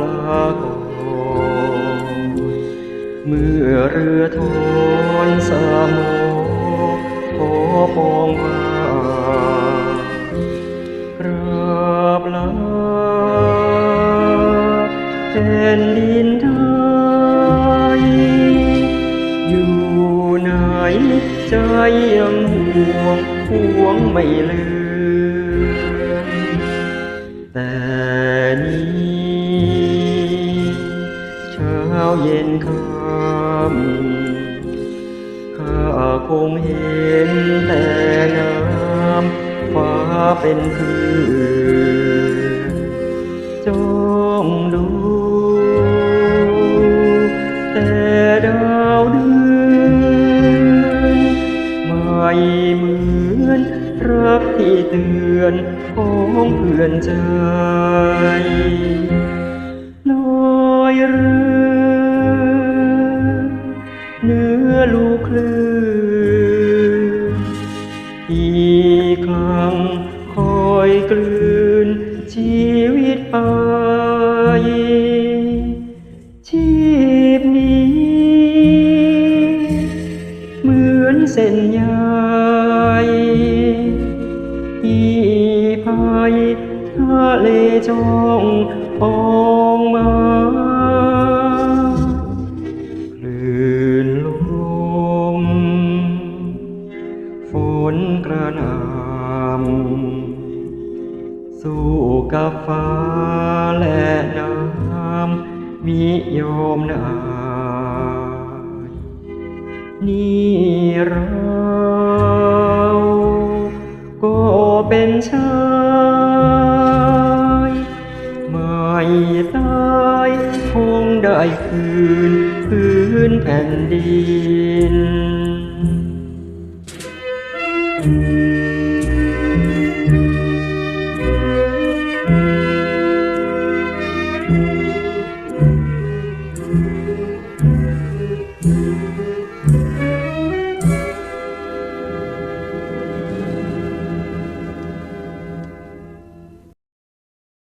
ลาก่อเมื่อเรือทอนสามโอขอปองว่าราบลาแผ่นดินไทยอยู่ไหนใจยังห่วงห่วงไม่ลืม เช้าเย็นค่ำข้าคงเห็นแต่น้ำฟ้าเป็นเพื่อจ้องดูแต่ดาวเดือนไม่เหมือนรักที่เตือนของเพื่อนใจ เนื้อลูกคลื่นที่คลังคอยกลืน ชีวิตไป ชีพนี้ เหมือนเส้นใยที่พายทะเลจองมองมา ระน่ำสู้กับฟ้าและน้ำมิยอมนายนี่เราก็เป็นชายไม่ตายคงได้คืนพื้นแผ่นดิน Música